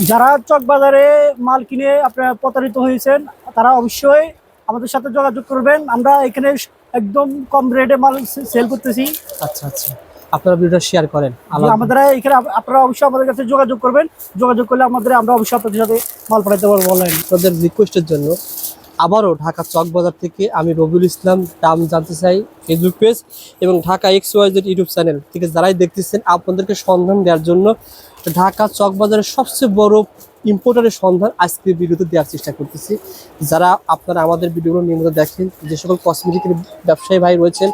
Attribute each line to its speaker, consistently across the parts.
Speaker 1: যারা চক বাজারে মাল কিনে আপনার প্রতারিত হয়েছেন তারা অবশ্যই আমাদের সাথে যোগাযোগ করবেন। আমরা এখানে একদম কম রেটে মাল সেল করতেছি।
Speaker 2: আচ্ছা আচ্ছা। আপনারা ভিডিওটা শেয়ার করেন।
Speaker 1: আমাদের এখানে আপনারা অবশ্যই আমাদের কাছে যোগাযোগ করবেন। যোগাযোগ করলে আমাদের আমরা অবশ্যই আপনাদের সাথে মাল পাঠাতে পারব অনলাইনে
Speaker 2: আপনাদের রিকোয়েস্টের জন্য আবারও ঢাকা চক বাজার থেকে আমি রবিউল ইসলাম দাম জানতে চাই ফেসবুক পেজ এবং Dhaka X YZ YouTube channel থেকে যারাই দেখতেছেন আপনাদেরকে সন্ধান দেওয়ার জন্য ঢাকা চক বাজারের সবচেয়ে বড় ইম্পোর্টারের সন্ধান আজকের ভিডিওতে দেওয়ার চেষ্টা করতেছি। যারা আপনারা আমাদের ভিডিওগুলো নিয়মিত দেখেন, যে সকল কসমেটিকের ব্যবসায়ী ভাই রয়েছেন,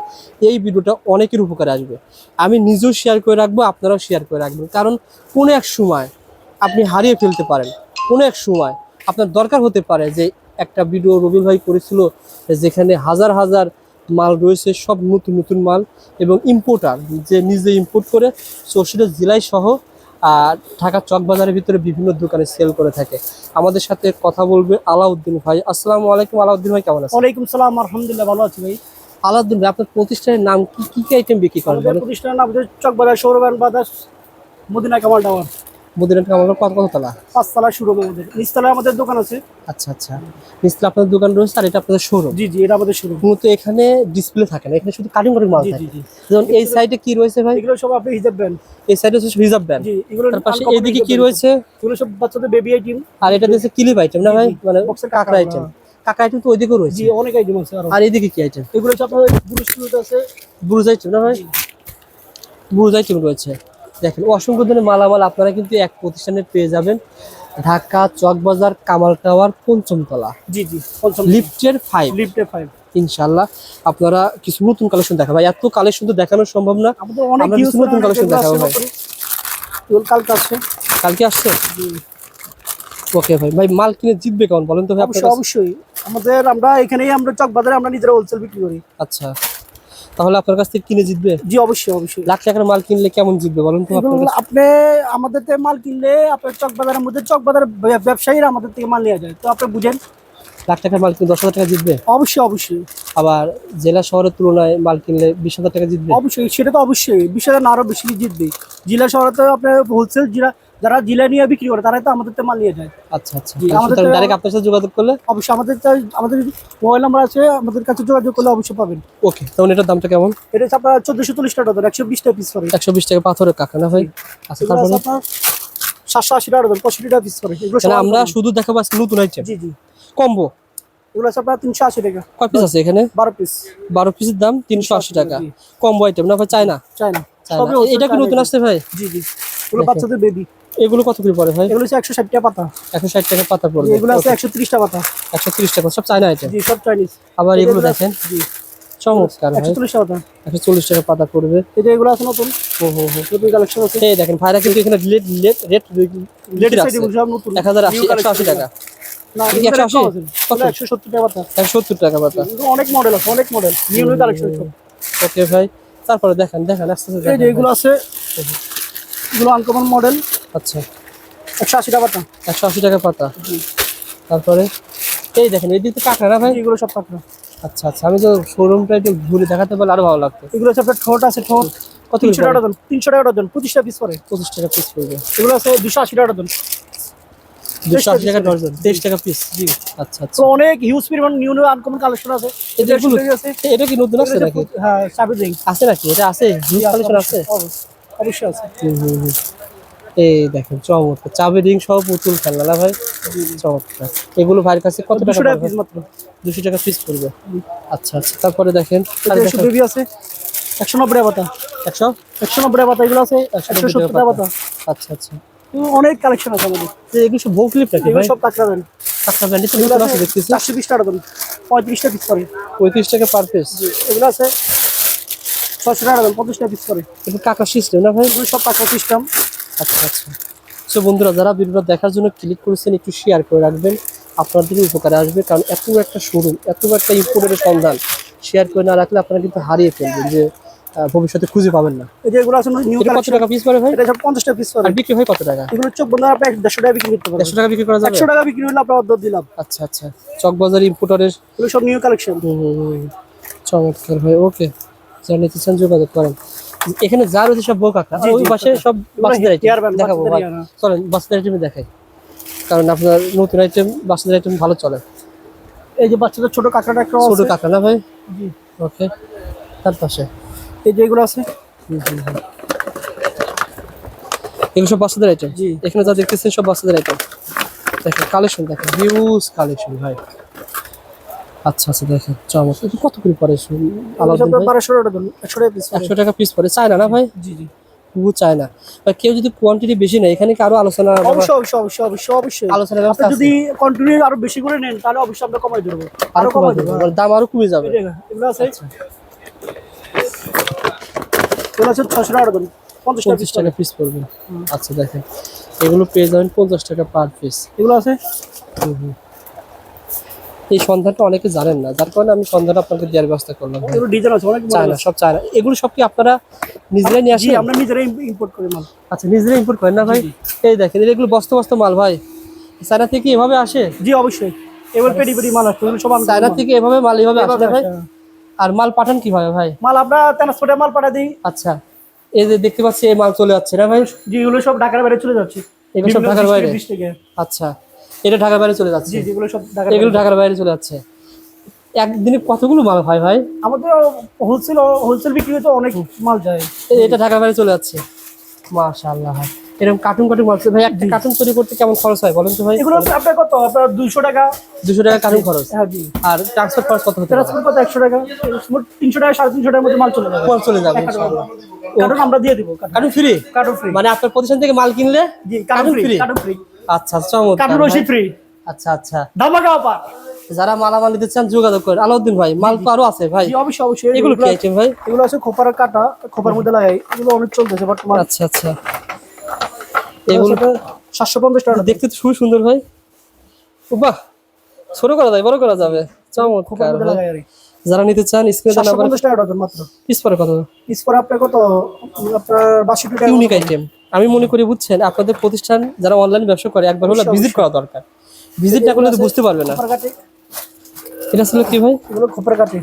Speaker 2: এই ভিডিওটা অনেকের উপকারে আসবে। আমি নিজেও শেয়ার করে রাখব, আপনারাও শেয়ার করে রাখবেন। কারণ কোনো এক সময় আপনি হারিয়ে ফেলতে পারেন। কোনো এক সময় আপনার দরকার হতে পারে যে একটা ভিডিও রবিল ভাই করেছিল, যেখানে হাজার হাজার মাল রয়েছে, সব নতুন নতুন মাল এবং ইম্পোর্টার যে নিজে ইম্পোর্ট করে চৌষট্টি জেলায় সহ ঢাকা চক বাজারের ভিতরে বিভিন্ন দোকানে সেল করে থাকে। আমাদের সাথে কথা বলবে আলাউদ্দিন ভাই। আসসালামু আলাইকুম আলাউদ্দিন ভাই কেমন আছেন?
Speaker 1: ওয়ালাইকুম সালাম আলহামদুলিল্লাহ ভালো আছি ভাই।
Speaker 2: আলাউদ্দিন ভাই আপনার প্রতিষ্ঠানের নাম কি? কি কি আইটেম বিক্রি করেন
Speaker 1: প্রতিষ্ঠানের নাম চকবাজার চক বাজার সৌরবান বাজার মদিনা কামাল টাওয়ার।
Speaker 2: মদিনাটা আমার কত কত তলা?
Speaker 1: পাঁচতলা শুরু আমাদের। নিচতলায় আমাদের দোকান আছে।
Speaker 2: আচ্ছা আচ্ছা। দোকান রয়েছে আর এটা আপনাদের শোরুম
Speaker 1: জি জি এটা আমাদের
Speaker 2: মূলত এখানে ডিসপ্লে থাকে না এখানে শুধু কাটিং কাটিং মাল থাকে।
Speaker 1: জি জি।
Speaker 2: যেমন এই সাইডে কি রয়েছে ভাই?
Speaker 1: এগুলো সব আপনি হিসাব দেন
Speaker 2: এই সাইডে হচ্ছে রিজার্ভ ব্যান্ড।
Speaker 1: জি এগুলো
Speaker 2: তার পাশে কি রয়েছে?
Speaker 1: এগুলো সব বাচ্চাদের বেবি আইটেম
Speaker 2: আর এটা দিয়েছে ক্লিপ আইটেম না ভাই? মানে কাঁকড়া আইটেম কাঁকড়া আইটেম তো ওইদিকেও রয়েছে।
Speaker 1: জি অনেক আইটেম আছে আর।
Speaker 2: এইদিকে কি আইটেম
Speaker 1: এগুলো আছে।
Speaker 2: ব্রুজ আইটেম না ভাই? ব্রুজ আইটেম রয়েছে। দেখেন অসংখ্য ধরনের মালামাল আপনারা কিন্তু এক প্রতিষ্ঠানে পেয়ে যাবেন। ঢাকা চকবাজার কামাল টাওয়ার পঞ্চম তলা
Speaker 1: জি জি পঞ্চম
Speaker 2: লিফটের ফাইভ
Speaker 1: লিফটে ফাইভ
Speaker 2: ইনশাল্লাহ আপনারা কিছু নতুন কালেকশন দেখা ভাই এত কালেকশন তো দেখানো সম্ভব না।
Speaker 1: অনেক
Speaker 2: নতুন collection দেখাবো ভাই।
Speaker 1: কালকে
Speaker 2: আসছে? ওকে ভাই। ভাই মাল কিনে জিতবে কেমন? বলেন তো ভাই
Speaker 1: অবশ্যই অবশ্যই। আমাদের আমরা এখানেই আমরা চক বাজারে আমরা নিজেরা হোলসেল বিক্রি করি।
Speaker 2: আচ্ছা। তাহলে আপনার কাছ থেকে কিনে জিতবে?
Speaker 1: জি অবশ্যই অবশ্যই।
Speaker 2: লাখ টাকার মাল কিনলে কেমন জিতবে বলুন তো?
Speaker 1: আপনি আমাদের থেকে মাল কিনলে আপনার চক বাজারের মধ্যে চক বাজার ব্যবসায়ীরা আমাদের থেকে মাল নেওয়া যায়। তো আপনি বুঝেন
Speaker 2: লাখ টাকার মাল কিনলে দশ হাজার টাকা জিতবে?
Speaker 1: অবশ্যই অবশ্যই।
Speaker 2: আবার জেলা শহরের তুলনায় মাল কিনলে বিশ হাজার টাকা জিতবে?
Speaker 1: অবশ্যই সেটা তো অবশ্যই। বিশ হাজার আরও বেশি জিতবে? জেলা শহরে তো আপনার হোলসেল জেলা যারা জেলা নিয়ে বিক্রি করে তারাই তো আমাদের থেকে মাল নিয়ে যায়।
Speaker 2: আচ্ছা আচ্ছা।
Speaker 1: আমাদের
Speaker 2: ডাইরেক্ট আপনার সাথে যোগাযোগ করলে?
Speaker 1: অবশ্যই আমাদের আমাদের মোবাইল নাম্বার আছে আমাদের কাছে যোগাযোগ করলে অবশ্যই পাবেন।
Speaker 2: ওকে তখন এটার দামটা কেমন?
Speaker 1: এটা হচ্ছে আপনার চোদ্দশো চল্লিশ টাকা দাম একশো বিশ টাকা পিস করে।
Speaker 2: একশো বিশ টাকা পাথরের কাকা না ভাই? আচ্ছা তারপরে?
Speaker 1: আপনার সাতশো আশি টাকা দাম পঁয়ষট্টি টাকা পিস করে।
Speaker 2: আমরা শুধু দেখাবো আজকে নতুন আইটেম
Speaker 1: জি জি।
Speaker 2: কম্বো?
Speaker 1: এগুলো আছে আপনার তিনশো আশি টাকা।
Speaker 2: কয় পিস আছে এখানে?
Speaker 1: বারো পিস
Speaker 2: বারো পিসের দাম তিনশো আশি টাকা। কম্বো আইটেম না ভাই? এটা কি নতুন। আসছে ভাই?
Speaker 1: জি জি। এগুলো। বাচ্চাদের বেবি
Speaker 2: এগুলো কত করে পড়ে ভাই?
Speaker 1: এগুলো হচ্ছে একশো ষাট টাকা পাতা।
Speaker 2: একশো ষাট টাকা পাতা পড়বে।
Speaker 1: এগুলো আছে একশো ত্রিশ টাকা পাতা।
Speaker 2: একশো টাকা সব চায়না আইটেম
Speaker 1: জি সব চাইনিজ
Speaker 2: আবার এগুলো দেখেন।
Speaker 1: জি।
Speaker 2: চমৎকার ভাই।
Speaker 1: একশো চল্লিশ টাকা পাতা।
Speaker 2: পড়বে।
Speaker 1: যে এগুলো আছে নতুন।
Speaker 2: হো হো হো।
Speaker 1: নতুন কালেকশন আছে।
Speaker 2: এই দেখেন ভাইরা কিন্তু এখানে রেট রেট রেট এক হাজার আশি একশো আশি টাকা। একশো?
Speaker 1: সত্তর টাকা পাতা
Speaker 2: একশো সত্তর টাকা পাতা
Speaker 1: অনেক মডেল আছে অনেক model new new collection
Speaker 2: okay ভাই তারপরে দেখেন দেখেন আস্তে আস্তে
Speaker 1: এই যে এগুলো আছে এগুলো আনকমন মডেল
Speaker 2: আচ্ছা।
Speaker 1: একশো আশি টাকা পাতা
Speaker 2: একশো আশি টাকা পাতা। তারপরে এই দেখেন এই দিক কাঁকড়া ভাই।
Speaker 1: এগুলো সব পাতা
Speaker 2: আচ্ছা আচ্ছা আমি তো শোরুমটা একটু ঘুরে দেখাতে পারলে আরও ভালো লাগতো।
Speaker 1: এগুলো আছে আপনার ঠোঁট আছে ঠোঁট।
Speaker 2: কত
Speaker 1: তিনশো টাকা ডজন তিনশো টাকা ডজন পঁচিশটা পিস করে।
Speaker 2: পঁচিশ টাকা পিস পড়বে
Speaker 1: এগুলো আছে দুশো আশি টাকা ডজন।
Speaker 2: দুশো আশি টাকা ডজন তেইশ টাকা পিস জি। আচ্ছা আচ্ছা।
Speaker 1: অনেক হিউজ পরিমাণ নিউ নিউ আনকমন কালেকশন আছে।
Speaker 2: এগুলো এটা কি নতুন আছে নাকি?
Speaker 1: হ্যাঁ সাবিত রিং
Speaker 2: আছে নাকি? এটা আছে? হিউজ কালেকশন আছে
Speaker 1: অবশ্যই। আছে।
Speaker 2: হুম, হুম, হুম। এই দেখেন চমৎকার। চাবি রিং সহ পুতুল খেলনা ভাই? চমৎকার। এগুলো ভাইয়ের কাছে কত টাকা
Speaker 1: টাকা পিস মাত্র।
Speaker 2: দুশো টাকা পিস পড়বে। আচ্ছা আচ্ছা। তারপরে দেখেন
Speaker 1: আছে। একশো নব্বই টাকা পাতা।
Speaker 2: একশো?
Speaker 1: একশো নব্বই টাকা পাতা এগুলো আছে। একশো সত্তর টাকা পাতা।
Speaker 2: আচ্ছা আচ্ছা।
Speaker 1: অনেক কালেকশন আছে আমাদের।
Speaker 2: এগুলো বউ ক্লিপ নাকি ভাই?
Speaker 1: সব টাকা দেন
Speaker 2: টাকা ব্যান্ডে তো নতুন আছে দেখতেছি।
Speaker 1: চারশো বিশ টাকা দেন পঁয়ত্রিশটা পিস করে।
Speaker 2: পঁয়ত্রিশ টাকা পার পিস
Speaker 1: এগুলো আছে। ছশো টাকা দেন পঞ্চাশটা পিস করে।
Speaker 2: এটা টাকা সিস্টেম না ভাই?
Speaker 1: সব টাকা সিস্টেম
Speaker 2: আচ্ছা আচ্ছা। সো বন্ধুরা যারা ভিডিওটা দেখার জন্য ক্লিক করেছেন একটু শেয়ার করে রাখবেন। আপনাদের উপকারে আসবে কারণ এত একটা শোরুম এত একটা ইম্পোর্টের সন্ধান। শেয়ার করে না রাখলে আপনারা কিন্তু হারিয়ে ফেলবেন যে ভবিষ্যতে খুঁজে পাবেন না।
Speaker 1: এই যে এগুলো আছে নিউ
Speaker 2: কত টাকা পিস পড়ে ভাই?
Speaker 1: এটা সব পঞ্চাশটা পিস করে।
Speaker 2: আর বিক্রি হয় কত টাকা?
Speaker 1: এগুলো চোখ বন্ধ আপনি দেড়শো টাকা বিক্রি করতে পারবেন।
Speaker 2: দেড়শো টাকা বিক্রি করা যাবে?
Speaker 1: একশো টাকা বিক্রি হলে আপনার অর্ধ দিলাম
Speaker 2: আচ্ছা আচ্ছা। চকবাজার ইম্পোর্টারের?
Speaker 1: এগুলো সব নিউ কালেকশন
Speaker 2: চমৎকার ভাই ওকে যা নিতে চান যোগাযোগ করেন। এখানে যা রয়েছে সব বউ কাকা। ওই পাশে সব বাচ্চাদের
Speaker 1: band,
Speaker 2: দেখাবো ভাই।
Speaker 1: হ্যাঁ।
Speaker 2: চলেন বাচ্চাদের আইটেমে দেখাই। কারণ আপনার নতুন আইটেম বাচ্চাদের আইটেম ভালো চলে।
Speaker 1: এই যে বাচ্চাদের ছোট কাঁকড়াটা একটা
Speaker 2: ছোট
Speaker 1: আছে।
Speaker 2: কাকা না ভাই?
Speaker 1: জি।
Speaker 2: ওকে তার পাশে।
Speaker 1: এই যে এগুলো আছে।
Speaker 2: এগুলো সব বাচ্চাদের আইটেম
Speaker 1: জি।
Speaker 2: এখানে যা দেখতেছেন সব বাচ্চাদের আইটেম দেখেন কালেকশন দেখেন হিউজ কালেকশন ভাই। আচ্ছা আচ্ছা দেখেন চমৎকার। কত করে
Speaker 1: একশো টাকা পিস
Speaker 2: একশো টাকা পিস পড়ে। চায় না না ভাই?
Speaker 1: জি জি।
Speaker 2: পুরো বা কেউ যদি কোয়ান্টিটি বেশি নেয় এখানে কি আরও আলোচনা
Speaker 1: অবশ্যই অবশ্যই অবশ্যই অবশ্যই অবশ্যই।
Speaker 2: আলোচনার ব্যবস্থা
Speaker 1: যদি কন্টিনিউ আরও বেশি করে নেন তাহলে অবশ্যই আমরা কমাই দেবো আরও
Speaker 2: কমাই দেবো দাম আরও কমে যাবে।
Speaker 1: এগুলো আছে। এগুলো আছে ছশো টাকা পঞ্চাশ টাকা
Speaker 2: পিস পড়বে। আচ্ছা দেখেন। এগুলো পেয়ে যাবেন পঞ্চাশ টাকা পার পিস
Speaker 1: এগুলো আছে?
Speaker 2: এই সন্ধানটা অনেকে জানেন না যার কারণে আমি সন্ধান আপনাকে দেওয়ার ব্যবস্থা করলাম।
Speaker 1: এগুলো ডিজাইন আছে অনেক
Speaker 2: চায় সব চায় না এগুলো সব কি আপনারা নিজেরাই নিয়ে আসেন?
Speaker 1: আমরা নিজেরাই ইম্পোর্ট করি মাল।
Speaker 2: আচ্ছা নিজেরাই ইম্পোর্ট করেন না ভাই? এই দেখেন এগুলো বস্তা বস্তা মাল ভাই। চায়না থেকে এভাবে আসে?
Speaker 1: জি অবশ্যই। এবার পেডি পেডি মাল এগুলো সব
Speaker 2: চায়না থেকে এভাবে মাল এভাবে আসে ভাই আর মাল পাঠান কীভাবে ভাই?
Speaker 1: মাল আমরা ট্রান্সপোর্টে মাল পাঠা দিই।
Speaker 2: আচ্ছা এই যে দেখতে পাচ্ছি এই মাল চলে যাচ্ছে না ভাই?
Speaker 1: জি এগুলো সব ঢাকার বাইরে চলে যাচ্ছে।
Speaker 2: এগুলো সব ঢাকার বাইরে? আচ্ছা এটা ঢাকার বাইরে চলে যাচ্ছে?
Speaker 1: জি যেগুলো সব ঢাকার
Speaker 2: এগুলো ঢাকার বাইরে চলে যাচ্ছে। একদিনে কতগুলো মাল হয় ভাই?
Speaker 1: আমাদের হোলসেল হোলসেল বিক্রি হতে অনেক মাল যায়।
Speaker 2: এটা ঢাকার বাইরে চলে যাচ্ছে। মাশাআল্লাহ। এরকম কার্টুন কার্টুন মাল ভাই একটা কার্টুন তৈরি করতে কেমন খরচ হয় বলেন তো ভাই?
Speaker 1: এগুলো আপনার কত? আপনার দুইশো টাকা।
Speaker 2: দুশো টাকা কার্টুন খরচ।
Speaker 1: হ্যাঁ জি।
Speaker 2: আর ট্রান্সপোর্ট খরচ কত?
Speaker 1: ট্রান্সপোর্ট কত? একশো টাকা। তিনশো টাকা সাড়ে তিনশো টাকার মধ্যে মাল চলে যাবে।
Speaker 2: মাল চলে যাবে ইনশাআল্লাহ।
Speaker 1: কার্টন আমরা দিয়ে দিব
Speaker 2: কার্টুন ফ্রি
Speaker 1: কার্টন ফ্রি
Speaker 2: মানে আপনার প্রতিষ্ঠান থেকে মাল কিনলে
Speaker 1: জি কার্টুন ফ্রি? কার্টন ফ্রি
Speaker 2: আচ্ছা চমৎকার
Speaker 1: কার্টন। রশি ফ্রি
Speaker 2: আচ্ছা আচ্ছা।
Speaker 1: ধামাকা অফার
Speaker 2: যারা মালামাল নিতে চান যোগাযোগ করেন। আলাউদ্দিন ভাই মাল তো আরও আছে ভাই।
Speaker 1: জি অবশ্যই অবশ্যই।
Speaker 2: এগুলো কি আইটেম ভাই?
Speaker 1: এগুলো আছে খোপার কাটা খোপার মধ্যে লাগাই। এগুলো অনেক চলতেছে বর্তমান।
Speaker 2: আচ্ছা আচ্ছা। এগুলো
Speaker 1: সাতশো পঞ্চাশ টাকা
Speaker 2: দেখতে তো খুবই সুন্দর ভাই। বাহ ছোট করা যায় বড় করা যাবে। চমৎকার। যারা নিতে চান স্ক্রিনে
Speaker 1: সাতশো
Speaker 2: নাম্বার
Speaker 1: পঞ্চাশ টাকা ডজন মাত্র।
Speaker 2: পিস পরে কত?
Speaker 1: পিস পরে আপনার কত? আপনার বাষট্টি টাকা
Speaker 2: ইউনিক আইটেম আমি মনে করি বুঝছেন আপনাদের প্রতিষ্ঠান যারা অনলাইন ব্যবসা করে একবার হলো ভিজিট করা দরকার। ভিজিট না করলে তো বুঝতে পারবে না। এটা ছিল কি ভাই?
Speaker 1: এগুলো খোপার কাটে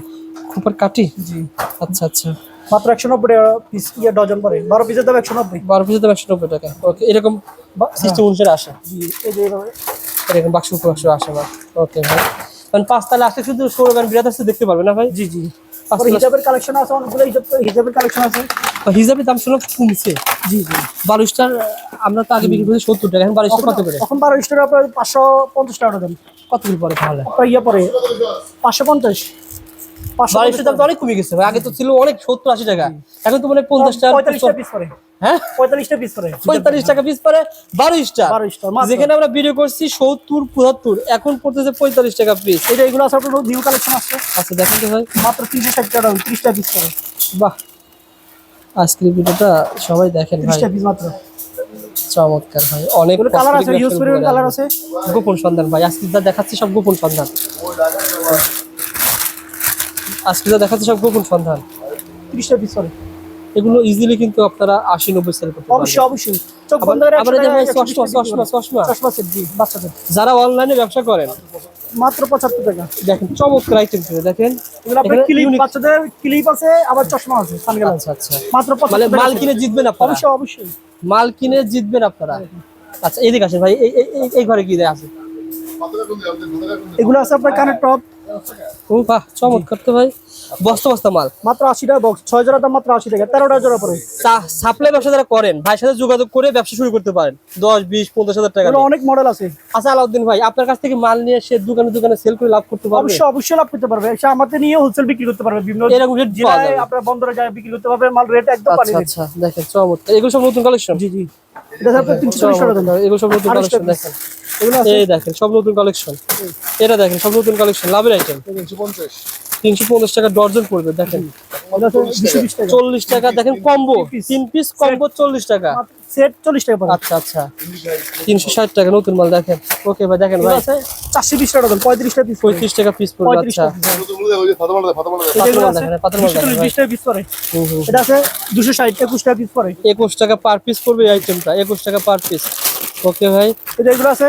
Speaker 2: খুপার কাটি
Speaker 1: জি।
Speaker 2: আচ্ছা আচ্ছা।
Speaker 1: মাত্র একশো নব্বই টাকা পিস ইয়ে ডজন পরে বারো পিসের দাম একশো নব্বই।
Speaker 2: বারো পিসের দাম একশো নব্বই টাকা। ওকে এরকম সিস্টেম অনুসারে আসে।
Speaker 1: এই যে
Speaker 2: এরকম বাক্স বাক্স আসে না। ওকে ভাই। কারণ পাঁচ তাহলে আসলে শুধু সৌরগান বিরাট আসতে দেখতে পারবে না ভাই?
Speaker 1: জি জি। হিজাবের কালেকশন আছে অনেকগুলো হিজাব হিজাবের কালেকশন আছে।
Speaker 2: হিসাবে দাম শুনলাম কমছে।
Speaker 1: জি জি।
Speaker 2: বারো স্টার আমরা তো আগে বিক্রি করছি সত্তর টাকা এখন বারো স্টার কত করে?
Speaker 1: এখন বারো স্টোর আপনার পাঁচশো পঞ্চাশ টাকা দেন
Speaker 2: কত করে পরে তাহলে?
Speaker 1: ইয়ে পরে পাঁচশো পঞ্চাশ। পাঁচশো
Speaker 2: দাম তো অনেক কমে গেছে আগে তো ছিল অনেক সত্তর আশি টাকা। এখন তো মানে পঞ্চাশ টাকা
Speaker 1: পিস
Speaker 2: হ্যাঁ?
Speaker 1: পঁয়তাল্লিশটা পিস পরে
Speaker 2: পঁয়তাল্লিশ টাকা পিস পরে যেখানে আমরা ভিডিও করছি সত্তর পঁচাত্তর। এখন পড়তেছে পঁয়তাল্লিশ টাকা পিস
Speaker 1: এটা এগুলো আছে আপনার নিউ কালেকশন আছে।
Speaker 2: আচ্ছা দেখেন তো ভাই।
Speaker 1: মাত্র তিনশো ষাট টাকা ত্রিশটা পিস পরে
Speaker 2: বাহ। আজকের ভিডিওটা সবাই দেখেন ভাই।
Speaker 1: পিস মাত্র।
Speaker 2: চমৎকার ভাই। অনেক
Speaker 1: কালার আছে
Speaker 2: cosmetic
Speaker 1: ইউজ পরিমাণ কালার আছে।
Speaker 2: গোপন সন্ধান ভাই আজকে যা দেখাচ্ছি সব গোপন সন্ধান। আজকে যা দেখাচ্ছি সব গোপন সন্ধান।
Speaker 1: ত্রিশটা পিস পরে
Speaker 2: এগুলো ইজিলি কিন্তু আপনারা আশি নব্বই সেল করতে
Speaker 1: অবশ্যই অবশ্যই।
Speaker 2: চশমা চশমা চশমা।
Speaker 1: চশমা সেট জি বাচ্চাদের।
Speaker 2: যারা অনলাইনে ব্যবসা করেন
Speaker 1: মাত্র পঁচাত্তর টাকা।
Speaker 2: দেখেন চমৎকার আইটেম ছিল দেখেন।
Speaker 1: ক্লিপ বাচ্চাদের ক্লিপ আছে আবার চশমা আছে সানগ্লাস
Speaker 2: আচ্ছা আচ্ছা।
Speaker 1: মাত্র
Speaker 2: মানে মাল কিনে জিতবেন আপনারা।
Speaker 1: অবশ্যই অবশ্যই।
Speaker 2: মাল কিনে জিতবেন আপনারা। আচ্ছা এদিকে আসেন ভাই এই- ঘরে কি দেয় আছে?
Speaker 1: এগুলো আছে আপনার কানের টপ
Speaker 2: ও বাহ চমৎকার তো ভাই। বস্তা বস্তা মাল।
Speaker 1: মাত্র আশি টাকা বক্স ছয় জোড়া দাম মাত্র আশি টাকা তেরোটা জোড়া পরে।
Speaker 2: সাপ্লাই ব্যবসা যারা করেন ভাইয়ের সাথে যোগাযোগ করে ব্যবসা শুরু করতে পারেন। দশ বিশ পঞ্চাশ হাজার টাকা
Speaker 1: অনেক মডেল আছে।
Speaker 2: আচ্ছা আলাউদ্দিন ভাই আপনার কাছ থেকে মাল নিয়ে সে দোকানে দোকানে সেল করে লাভ করতে পারবে?
Speaker 1: অবশ্যই অবশ্যই লাভ করতে পারবে। সে আমাদের নিয়ে হোলসেল বিক্রি করতে পারবে। বিভিন্ন
Speaker 2: এরকম রেট
Speaker 1: আপনার বন্দরে যায় বিক্রি করতে পারবে মাল রেট একদম পানি
Speaker 2: আচ্ছা আচ্ছা দেখেন চমৎকার। এগুলো সব নতুন কালেকশন
Speaker 1: জি জি। এটা আপনার তিনশো চল্লিশ টাকা
Speaker 2: এগুলো সব নতুন কালেকশন দেখেন। এই দেখেন সব নতুন কালেকশন এটা দেখেন সব নতুন কালেকশন লাভের আইটেম তিনশো পঞ্চাশ। টাকা ডর্জন পড়বে দেখেন।
Speaker 1: টাকা
Speaker 2: চল্লিশ টাকা দেখেন কম্বো তিন পিস কম্বো চল্লিশ টাকা।
Speaker 1: সেট চল্লিশ টাকা পড়ে
Speaker 2: আচ্ছা আচ্ছা। তিনশো ষাট টাকা নতুন মাল দেখেন। ওকে ভাই দেখেন ভাই।
Speaker 1: আছে চারশো বিশ টাকা দাম পঁয়ত্রিশটা পিস
Speaker 2: পঁয়ত্রিশ টাকা পিস পড়বে আচ্ছা।
Speaker 1: টাকা দুশো
Speaker 2: দেখেন
Speaker 1: চল্লিশ
Speaker 2: ভাই।
Speaker 1: বিশ টাকা পিস পরে
Speaker 2: হুম, হুম।
Speaker 1: এটা আছে দুশো ষাট একুশ টাকা পিস পরে
Speaker 2: একুশ টাকা পার পিস পড়বে এই আইটেমটা একুশ টাকা পার পিস ওকে ভাই।
Speaker 1: এটা এগুলো আছে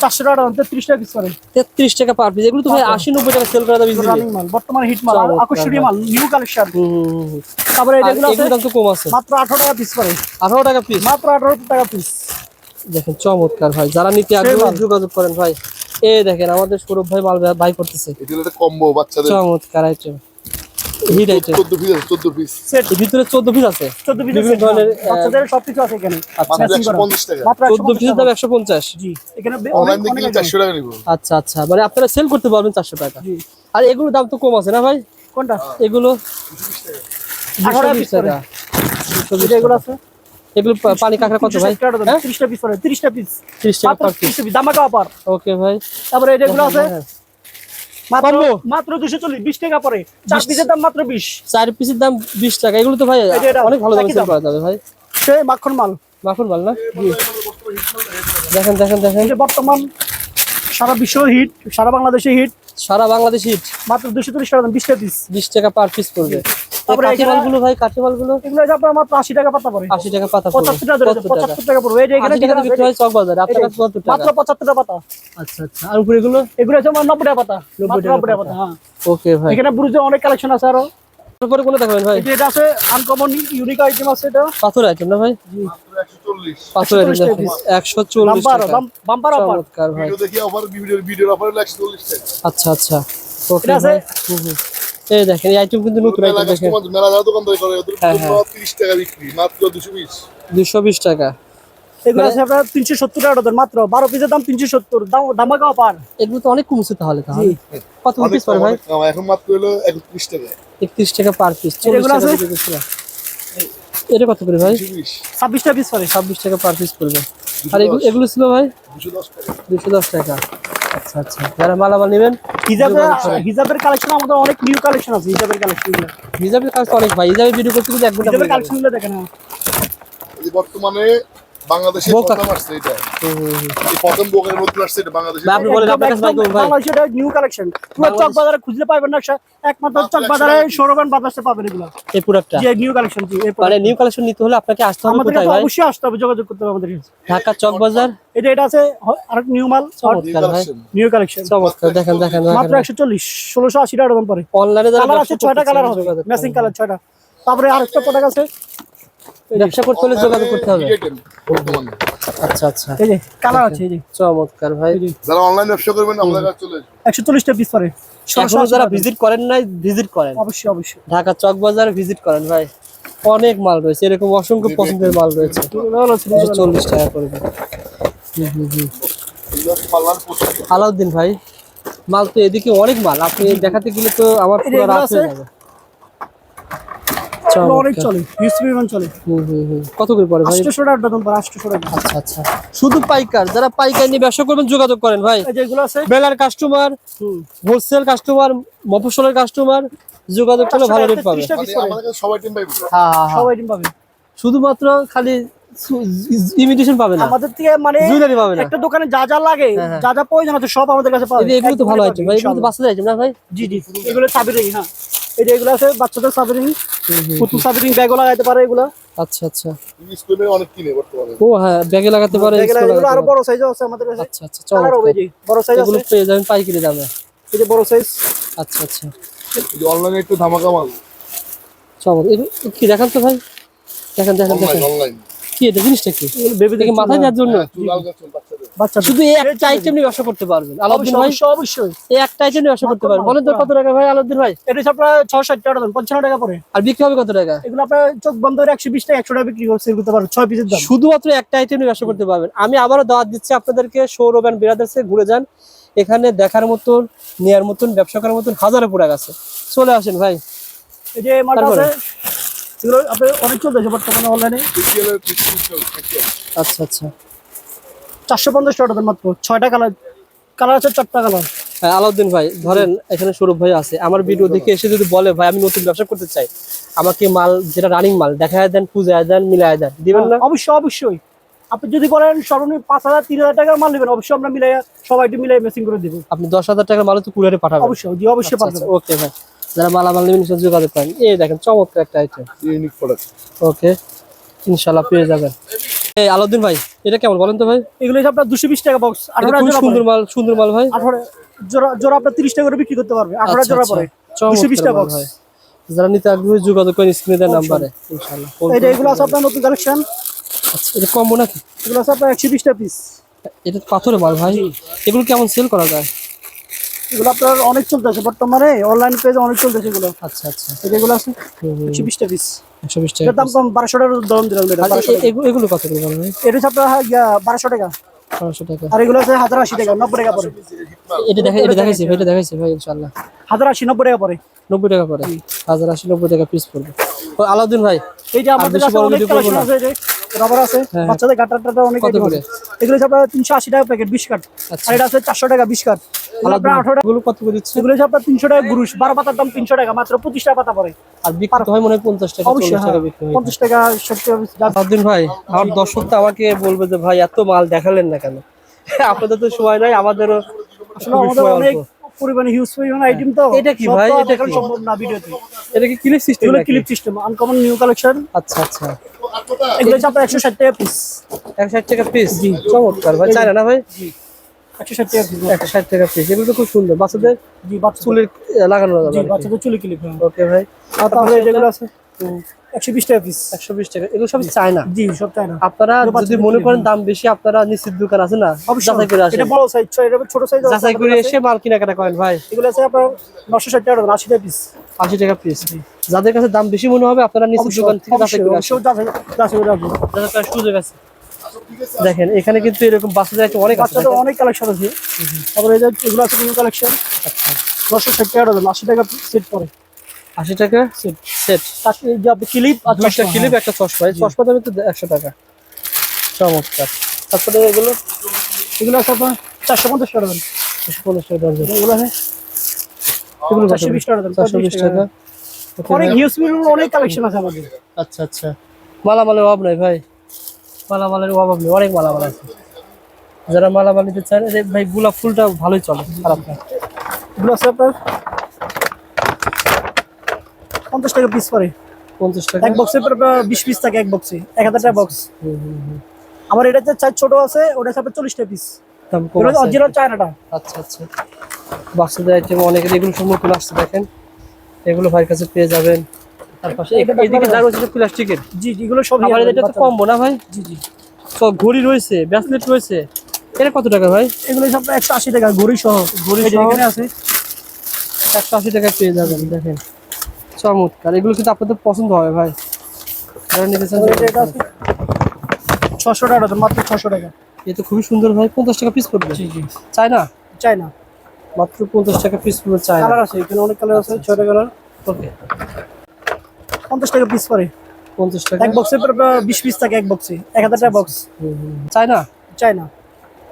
Speaker 1: চারশো টাকা তেত্রিশ টাকা পিস পরে
Speaker 2: তেত্রিশ টাকা পার পিস এগুলো তো ভাই আশি নব্বই টাকা সেল করা যাবে
Speaker 1: মাল বর্তমানে হিট মাল আকর্ষণীয় মাল নিউ কালেকশন
Speaker 2: হুম, হুম, হুম, হুম।
Speaker 1: তারপরে এটা এগুলো
Speaker 2: দাম তো কম আছে।
Speaker 1: মাত্র আঠারো টাকা পিস
Speaker 2: আঠারো টাকা পিস
Speaker 1: মাত্র আঠারো টাকা পিস
Speaker 2: দেখেন চমৎকার ভাই। যারা নিতে আগ্রহী যোগাযোগ করেন ভাই। এ দেখেন আমাদের সৌরভ ভাই মাল বাই করতেছে।
Speaker 3: কম্বো বাচ্চাদের।
Speaker 2: চমৎকার আইটেম হিট আইটেম
Speaker 3: চোদ্দ পিস আছে চোদ্দ পিস
Speaker 1: সেট
Speaker 2: ভিতরে চোদ্দ পিস আছে।
Speaker 1: চোদ্দ পিস
Speaker 2: বিভিন্ন ধরনের,
Speaker 1: বাচ্চাদের সবকিছু আছে এখানে।
Speaker 2: আচ্ছা
Speaker 3: মাত্র
Speaker 1: Matching
Speaker 3: একশো
Speaker 1: করা।
Speaker 3: পঞ্চাশ টাকা।
Speaker 1: মাত্র
Speaker 2: চোদ্দ
Speaker 1: 150
Speaker 2: পিসের দাম
Speaker 1: টাকা।
Speaker 2: একশো পঞ্চাশ।
Speaker 1: জি এখানে
Speaker 3: অনলাইন
Speaker 1: অনেক-
Speaker 3: দেখলে টাকা নিবো।
Speaker 2: আচ্ছা আচ্ছা। মানে আপনারা সেল করতে পারবেন চারশো টাকা। আর এগুলোর দাম তো কম আছে না ভাই?
Speaker 1: কোনটা?
Speaker 2: এগুলো?
Speaker 1: আঠারো
Speaker 2: 220 টাকা। 220
Speaker 1: এটা এগুলো আছে?
Speaker 2: এগুলো পানি কাঁকড়া কত ভাই? হ্যাঁ?
Speaker 1: পিস করে তিরিশটা পিস
Speaker 2: টাকা
Speaker 1: পিস দামাকা
Speaker 2: ওকে ভাই।
Speaker 1: তারপরে এই যেগুলো আছে?
Speaker 2: হ্যাঁ।
Speaker 1: মাত্র দুশো চল্লিশ বিশ টাকা পরে। চার পিসের দাম মাত্র বিশ।
Speaker 2: চার পিসের দাম বিশ টাকা এগুলো তো ভাই
Speaker 1: এই যে এটা,
Speaker 2: অনেক ভালো। করা যাবে ভাই।
Speaker 1: সে মাখন মাল।
Speaker 2: মাখন মাল না? দেখেন দেখেন দেখেন।
Speaker 1: বর্তমান সারা বিশ্ব হিট সারা বাংলাদেশে হিট।
Speaker 2: সারা বাংলাদেশ হিট।
Speaker 1: মাত্র দুশো চল্লিশ টাকা দাম বিশটা পিস।
Speaker 2: বিশ টাকা পার পিস পড়বে।
Speaker 1: তারপরে
Speaker 2: কাঠি ভাই কাঠি
Speaker 1: এগুলো আপনার মাত্র আশি টাকা পাতা পড়ে।
Speaker 2: টাকা পাতা
Speaker 1: টাকা ধরে
Speaker 2: পঁচাত্তর টাকা।
Speaker 1: পঁচাত্তর এই যে এখানে
Speaker 2: আশি বিক্রি হয় চক বাজারে। আপনার কাছে পঁচাত্তর টাকা।
Speaker 1: মাত্র পঁচাত্তর টাকা পাতা।
Speaker 2: আচ্ছা আচ্ছা। আর উপরে এগুলো?
Speaker 1: টাকা পাতা।
Speaker 2: টাকা পাতা।
Speaker 1: হ্যাঁ।
Speaker 2: ওকে ভাই।
Speaker 1: এখানে ব্রুজের অনেক কালেকশন আছে
Speaker 2: আরও। দেখাবেন ভাই।
Speaker 1: এটা আছে আনকমন ইউনিক আইটেম আছে এটা।
Speaker 2: পাথর আইটেম না ভাই?
Speaker 3: মাত্র একশো চল্লিশ
Speaker 2: পাথর আইটেম
Speaker 1: 140
Speaker 2: একশো চল্লিশ
Speaker 1: বাম্পার বাম্পার অফার
Speaker 2: চমৎকার ভাই।
Speaker 3: ভিডিও দেখি অফার ভিডিও ভিডিওর অফার হলো একশো চল্লিশ টাকা।
Speaker 2: আচ্ছা আচ্ছা। ওকে
Speaker 1: এটা আছে
Speaker 2: হুম, হুম। এই দেখেন এই আইটেম কিন্তু নতুন আইটেম দেখেন।
Speaker 3: মেলা যারা দোকানদারি করে ওদের
Speaker 2: হ্যাঁ,
Speaker 3: তিরিশ টাকা বিক্রি মাত্র দুশো পিস
Speaker 2: দুশো বিশ টাকা।
Speaker 1: এগুলো
Speaker 2: মানে-
Speaker 1: আছে আপনার তিনশো সত্তর টাকা ডজন মাত্র বারো পিসের দাম তিনশো সত্তর দাম ধামাকা অফার।
Speaker 2: এগুলো তো অনেক কমছে তাহলে তাহলে। কত পিস পড়ে ভাই?
Speaker 3: এখন মাত্র হলো একত্রিশ টাকা।
Speaker 2: একত্রিশ টাকা পার পিস
Speaker 1: এগুলো আছে?
Speaker 2: এটা কত করে ভাই?
Speaker 3: দুশো বিশ।
Speaker 1: ছাব্বিশটা পিস করে
Speaker 2: ছাব্বিশ টাকা পার পিস পড়বে। আর এগুলো ছিল ভাই?
Speaker 3: দুশো দশ টাকা।
Speaker 2: দুশো দশ টাকা। আচ্ছা আচ্ছা যারা মালামাল নেবেন
Speaker 1: হিজাবের। হিজাবের কালেকশন আমাদের অনেক নিউ কালেকশন আছে হিজাবের কালেকশন
Speaker 2: হিজাবের কালেকশন অনেক ভাই হিজাবের ভিডিও করতে কিন্তু এক ঘণ্টা
Speaker 1: হিজাবের
Speaker 2: পড়ে যাবে।
Speaker 1: কালেকশনগুলো দেখেন।
Speaker 3: এই বর্তমানে বাংলাদেশে প্রথম আসছে এটা। এই প্রথম বোকের নতুন আসছে এটা বাংলাদেশে
Speaker 2: আপনি বলেন আপনার কাছে ভাই।
Speaker 1: বাংলাদেশে এটা নিউ কালেকশন পুরো চক বাজারে খুঁজলে পাবেন না একমাত্র চক বাজারে পাবেন এগুলো।
Speaker 2: এই প্রোডাক্টটা
Speaker 1: যে নিউ কালেকশন জি
Speaker 2: মানে নিউ কালেকশন নিতে হলে আপনাকে আসতে হবে কোথায় ভাই?
Speaker 1: অবশ্যই আসতে হবে যোগাযোগ করতে হবে আমাদের কাছে।
Speaker 2: ঢাকা চক বাজার
Speaker 1: এটা এটা আছে আরেক নিউ মাল
Speaker 2: চমৎকার ভাই।
Speaker 1: নিউ কালেকশন
Speaker 2: চমৎকার দেখেন দেখেন
Speaker 1: মাত্র একশো চল্লিশ ষোলোশো আশি টাকা দাম পরে
Speaker 2: অনলাইনে যারা
Speaker 1: আছে ছয়টা কালার হবে ম্যাচিং কালার ছয়টা। তারপরে আরেকটা প্রোডাক্ট আছে
Speaker 2: ব্যবসা করতে হলে যোগাযোগ করতে হবে আচ্ছা আচ্ছা
Speaker 1: এই যে কালার আছে এই যে
Speaker 2: চমৎকার ভাই
Speaker 3: যারা অনলাইন ব্যবসা করবেন আমাদের কাছে চলে আসবেন
Speaker 1: একশো চল্লিশটা পিস পরে
Speaker 2: এখনও যারা ভিজিট করেন নাই ভিজিট করেন
Speaker 1: অবশ্যই অবশ্যই
Speaker 2: ঢাকা চক বাজার ভিজিট করেন ভাই অনেক মাল রয়েছে এরকম অসংখ্য পছন্দের মাল রয়েছে চল্লিশ টাকা
Speaker 3: করে
Speaker 2: আলাউদ্দিন ভাই মাল তো এদিকে অনেক মাল আপনি দেখাতে গেলে তো আমার পুরো রাত
Speaker 1: আছে?
Speaker 2: হয়ে যাবে
Speaker 1: অনেক চলে হিউজ পরিমাণ চলে।
Speaker 2: হুম, হুম, হুম। কত করে পড়ে ভাই?
Speaker 1: আটশোশো টাকা দাম পরে আটশোশো টাকা
Speaker 2: আচ্ছা আচ্ছা। শুধু পাইকার যারা পাইকার নিয়ে ব্যবসা করবেন যোগাযোগ করেন ভাই।
Speaker 1: এই যে এগুলো আছে?
Speaker 2: বেলার কাস্টমার হোলসেল কাস্টমার মফসলের কাস্টমার যোগাযোগ করলে ভালো রেট পাবে।
Speaker 1: 30টা piece করে।
Speaker 3: আমাদের কাছে সবাই টিম পাইবে।
Speaker 2: হ্যাঁ হ্যাঁ হ্যাঁ।
Speaker 1: সবাই পাবে।
Speaker 2: শুধুমাত্র খালি ইমিটেশন পাবে না।
Speaker 1: আমাদের থেকে মানে
Speaker 2: জুয়েলারি পাবে না।
Speaker 1: একটা দোকানে যা যা লাগে। যা যা প্রয়োজন আছে সব আমাদের কাছে পাবে
Speaker 2: এগুলো তো ভালো
Speaker 1: দোকানে
Speaker 2: আইটেম ভাই এগুলো তো বাচ্চাদের আইটেম না ভাই?
Speaker 1: জি জি এগুলো সাবিরিং হ্যাঁ। এই যে এগুলো আছে বাচ্চাদের সাবিরিং পুতুল সাবিরিং ব্যাগও লাগাইতে পারে এগুলো।
Speaker 2: আচ্ছা আচ্ছা।
Speaker 3: স্কুলে অনেক কিনে বর্তমানে।
Speaker 2: ও হ্যাঁ ব্যাগে লাগাতে পারে
Speaker 1: এগুলো
Speaker 2: আরও।
Speaker 1: বড় সাইজও আছে আমাদের কাছে
Speaker 2: আচ্ছা আচ্ছা
Speaker 1: কালার হবে
Speaker 2: চমৎকার
Speaker 1: বড় সাইজ
Speaker 2: এগুলো পেয়ে যাবেন পাইকারি দামে।
Speaker 1: এই যে বড় সাইজ
Speaker 2: আচ্ছা আচ্ছা।
Speaker 3: এই অনলাইনে একটু ধামাকা মাল।
Speaker 2: এগুলো কি দেখান তো ভাই? দেখেন দেখেন দেখেন।
Speaker 3: অনলাইন
Speaker 2: কি এটা জিনিসটা কি?
Speaker 1: বেবি
Speaker 2: দেখে মাথায় দেওয়ার জন্য?
Speaker 1: বাচ্চা
Speaker 2: শুধু এই একটা আইটেম নিয়ে ব্যবসা করতে পারবেন। আলাউদ্দিন ভাই
Speaker 1: অবশ্যই
Speaker 2: এই একটা আইটেম নিয়ে ব্যবসা করতে পারবেন। বলেন তো কত টাকা ভাই আলাউদ্দিন ভাই?
Speaker 1: এটা হচ্ছে আপনার ছয় ষাট টাকা দাম পঞ্চান্ন টাকা পরে।
Speaker 2: আর বিক্রি হবে কত টাকা?
Speaker 1: এগুলো আপনার চোখ বন্ধ করে একশো বিশ টাকা একশো টাকা বিক্রি করতে পারবেন ছয় পিসের দাম।
Speaker 2: শুধুমাত্র একটা আইটেম নিয়ে ব্যবসা করতে পারবেন। আমি আবারও দাওয়াত দিচ্ছি আপনাদেরকে সৌরভ অ্যান্ড বিরাদার্সে ঘুরে যান। এখানে দেখার মতন নেয়ার মতন ব্যবসা করার মতন হাজারো প্রোডাক্ট আছে। চলে আসেন ভাই।
Speaker 1: এই যে আপনার অনেক চলতেছে বর্তমানে অনলাইনে
Speaker 2: আচ্ছা আচ্ছা।
Speaker 1: চারশো পঞ্চাশ টাকা দাম মাত্র। ছয়টা কালার কালার আছে চারটা কালার।
Speaker 2: হ্যাঁ, আলাউদ্দিন ভাই ধরেন এখানে সৌরভ ভাই আছে আমার ভিডিও দেখে এসে যদি বলে ভাই আমি নতুন ব্যবসা করতে চাই আমাকে মাল যেটা রানিং মাল দেখায় দেন পূজায় দেন মিলায় দেন দিবেন না?
Speaker 1: অবশ্যই অবশ্যই। আপনি যদি বলেন সর্বনিম্ন পাঁচ হাজার তিন হাজার টাকার মাল নেবেন অবশ্যই আমরা মিলাই সবাই মিলাই মেসিং করে দিব।
Speaker 2: আপনি দশ হাজার টাকার মাল তো কুরিয়ারে পাঠাবেন।
Speaker 1: অবশ্যই জি অবশ্যই পারবেন
Speaker 2: ওকে ভাই। যারা মালামাল নেবেন নিশ্চয় যোগাযোগ করেন। এই দেখেন চমৎকার একটা আইটেম
Speaker 3: ইউনিক প্রোডাক্ট
Speaker 2: ওকে ইনশাল্লাহ পেয়ে যাবেন। এই আলাউদ্দিন ভাই এটা কেমন বলেন তো ভাই?
Speaker 1: এগুলো আপনার দুশো বিশ টাকা বক্স
Speaker 2: এটা
Speaker 1: আঠারো
Speaker 2: সুন্দর মাল সুন্দর মাল ভাই।
Speaker 1: আঠারো জোড়া জোড়া আপনার তিরিশ টাকা করে বিক্রি করতে পারবে আঠারো
Speaker 2: আচ্ছা,
Speaker 1: জোড়া
Speaker 2: আচ্ছা।
Speaker 1: পরে দুশো বিশ টাকা বক্স
Speaker 2: যারা নিতে আগ্রহী যোগাযোগ করেন স্ক্রিনে দেওয়ার নাম্বারে। ইনশাল্লাহ করে
Speaker 1: এগুলো আছে আপনার নতুন কালেকশন
Speaker 2: আচ্ছা এটা কম্বো নাকি?
Speaker 1: এগুলো আছে আপনার একশো বিশটা পিস
Speaker 2: এটা পাথরের মাল ভাই। এগুলো কেমন সেল করা যায়?
Speaker 1: এগুলো আপনার অনেক চলতেছে বর্তমানে অনলাইন পেজে অনেক চলতেছে এগুলো।
Speaker 2: আচ্ছা আচ্ছা।
Speaker 1: এগুলো আছে একশো বিশটা পিস
Speaker 2: একশো বিশ টাকা
Speaker 1: দাম কম বারোশো টাকার দাম দিলাম
Speaker 2: আর। এগুলো এগুলো কত করে বলো ভাই
Speaker 1: এটা হচ্ছে আপনার বারোশো টাকা।
Speaker 2: বারোশো টাকা।
Speaker 1: আর এগুলো আছে হাজার আশি টাকা নব্বই টাকা পরে।
Speaker 2: এটা দেখা এটা দেখাইছি এটা দেখাইছি ভাই ইনশাল্লাহ
Speaker 1: হাজার আশি নব্বই টাকা পরে।
Speaker 2: নব্বই টাকা হাজার আশি নব্বই টাকা পিস পড়বে। আলাউদ্দিন ভাই
Speaker 1: এই যে আমাদের কাছে অনেক কালেকশন আছে এই যে রাবার আছে
Speaker 2: হ্যাঁ।
Speaker 1: বাচ্চাদের গাটার টাটা অনেক। এগুলো আপনার তিনশো আশি টাকা প্যাকেট বিশ
Speaker 2: আচ্ছা।
Speaker 1: আর এটা আছে চারশো টাকা বিশ
Speaker 2: আমাকে বলবে যে ভাই এত মাল দেখালেন না কেন? আপনাদের তো সময় নাই আমাদেরও
Speaker 1: আসলে আমাদের অনেক। পরিমাণে হিউজ পরিমাণে আইটেম তো।
Speaker 2: এটা কি ভাই? এটা কি?
Speaker 1: সম্ভব না ভিডিওতে
Speaker 2: এটা কি ক্লিপ সিস্টেম
Speaker 1: এটা clip system uncommon new collection
Speaker 2: আচ্ছা আচ্ছা।
Speaker 1: এগুলো একশো ষাট টাকা পিস
Speaker 2: একশো ষাট টাকা পিস জি। চমৎকার ভাই। চাই না ভাই?
Speaker 1: একশো ষাট টাকা পিস
Speaker 2: একশো ষাট টাকা পিস এগুলো তো খুব সুন্দর। বাচ্চাদের
Speaker 1: জি বাচ্চাদের।
Speaker 2: চুলে লাগানো লাগানো
Speaker 1: জি
Speaker 2: যাবে
Speaker 1: বাচ্চাদের চুলি ক্লিপ
Speaker 2: ওকে ভাই।
Speaker 1: তাহলে যেগুলো আছে? একশো বিশ টাকা পিস
Speaker 2: একশো বিশ টাকা। এগুলো সব
Speaker 1: জি
Speaker 2: আপনারা যদি মনে করেন দাম বেশি আপনারা নিশ্চিত দোকান আছে না? যাচাই করে আসেন।
Speaker 1: এটা বড় সাইজ এটা ছোট সাইজ
Speaker 2: যাচাই করে এসে মাল করেন ভাই।
Speaker 1: এগুলো আছে আপনার নশো ষাট টাকা আশি টাকা পিস
Speaker 2: আশি টাকা পিস যাদের কাছে দাম বেশি মনে হবে আপনারা নিশ্চিত দোকান থেকে যাচাই করে আসেন
Speaker 1: যাচাই যাচাই করে রাখব
Speaker 2: যাচাই সুযোগ আছে। দেখেন এখানে কিন্তু এরকম বাচ্চাদের একটা অনেক
Speaker 1: বাচ্চাদের অনেক কালেকশন আছে। তারপরে এগুলো আছে কালেকশন
Speaker 2: আচ্ছা।
Speaker 1: নশো ষাট টাকা আশি টাকা সেট পরে
Speaker 2: আশি টাকা? সেট
Speaker 1: ক্লিপ আর
Speaker 2: দুইটা
Speaker 1: চশমা,
Speaker 2: ক্লিপ একটা চশমা। এই চশমা দামে তো একশো টাকা। চমৎকার। তারপরে এগুলো।
Speaker 1: এগুলো আছে আপনার চারশো পঞ্চাশ টাকা
Speaker 2: একশো পঞ্চাশ টাকা দরজা
Speaker 1: এগুলো আছে?
Speaker 2: এগুলো
Speaker 1: চারশো বিশ টাকা
Speaker 2: চারশো বিশ টাকা Okay,
Speaker 1: অনেক
Speaker 2: ভাই।
Speaker 1: হিউজ অনেক কালেকশন আছে আমাদের।
Speaker 2: আচ্ছা আচ্ছা। মালামালের অভাব নাই ভাই। মালামালের অভাব নেই অনেক মালামাল আছে। যারা মালামাল নিতে চান এই ভাই গোলাপ ফুলটা ভালোই চলে খারাপ না।
Speaker 1: এগুলো আছে আপনার? পঞ্চাশ টাকা পিস পরে।
Speaker 2: পঞ্চাশ টাকা?
Speaker 1: এক বক্সে বিশ পিস থাকে এক বক্সে এক হাজার টাকা বক্স। আমার এটাতে চার ছোট আছে ওটা আছে আপনার চল্লিশ টাকা পিস। অরিজিনাল চায়নাটা
Speaker 2: আচ্ছা আচ্ছা। বাচ্চাদের আইটেম অনেকের এগুলো নতুন আসছে দেখেন। এগুলো ভাইয়ের কাছে পেয়ে যাবেন। তার পাশে এদিকে যা রয়েছে প্লাস্টিকের
Speaker 1: জি জি, এগুলো সব
Speaker 2: আবার এটা তো কম্বো না ভাই?
Speaker 1: জি জি।
Speaker 2: সব ঘড়ি রয়েছে ব্যাসলেট রয়েছে। এটা কত টাকা ভাই?
Speaker 1: এগুলো সব একশো আশি টাকা ঘড়ি সহ। ঘড়ি
Speaker 2: সহ?
Speaker 1: এখানে আছে।
Speaker 2: একশো আশি টাকা পেয়ে যাবেন দেখেন। চমৎকার। এগুলো কিন্তু আপনাদের পছন্দ হবে ভাই।
Speaker 1: ছশো টাকা মাত্র ছশো টাকা।
Speaker 2: এ তো খুবই সুন্দর ভাই পঞ্চাশ টাকা পিস পড়বে।
Speaker 1: জি জি।
Speaker 2: চাই না? মাত্র পঞ্চাশ টাকা পিস পড়বে চাই না।
Speaker 1: কালার আছে এখানে অনেক কালার আছে ছয়টা কালার
Speaker 2: ওকে
Speaker 1: পঞ্চাশ টাকা পিস পরে।
Speaker 2: পঞ্চাশ টাকা।
Speaker 1: এক বক্সে বিশ পিস থাকে এক বক্সে এক হাজার টাকা বক্স
Speaker 2: চাই হুম। চাই না।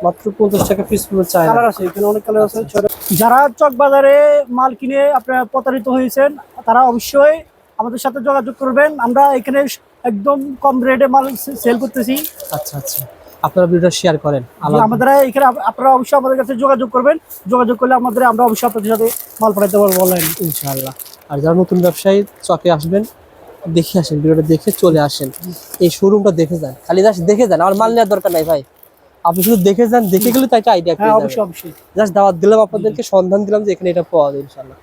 Speaker 2: মাত্র পঞ্চাশ টাকা পিস পড়বে চাই না।
Speaker 1: কালার আছে এখানে অনেক কালার আছে ছয়টা যারা চক বাজারে মাল কিনে আপনারা প্রতারিত হয়েছেন তারা অবশ্যই আমাদের সাথে যোগাযোগ করবেন। আমরা এখানে একদম কম রেটে মাল সেল করতেছি।
Speaker 2: আচ্ছা আচ্ছা। আপনারা ভিডিওটা শেয়ার করেন।
Speaker 1: আমাদের এখানে আপ- আপনারা অবশ্যই আমাদের কাছে যোগাযোগ করবেন। যোগাযোগ করলে আমাদের আমরা অবশ্যই আপনাদের সাথে মাল পাঠাতে পারব অনলাইনে
Speaker 2: ইনশাআল্লাহ। আর যারা নতুন ব্যবসায়ী চকে আসবেন দেখে আসেন ভিডিওটা দেখে চলে আসেন। এই শোরুমটা দেখে যান। খালি জাস্ট দেখে যান। আমার মাল নেওয়ার দরকার নাই ভাই। আপনি শুধু দেখে যান দেখে গেলে তো একটা আইডিয়া
Speaker 1: হ্যাঁ অবশ্যই অবশ্যই।
Speaker 2: জাস্ট দাওয়াত দিলাম আপনাদেরকে সন্ধান দিলাম যে এখানে এটা পাওয়া যায় ইনশাআল্লাহ।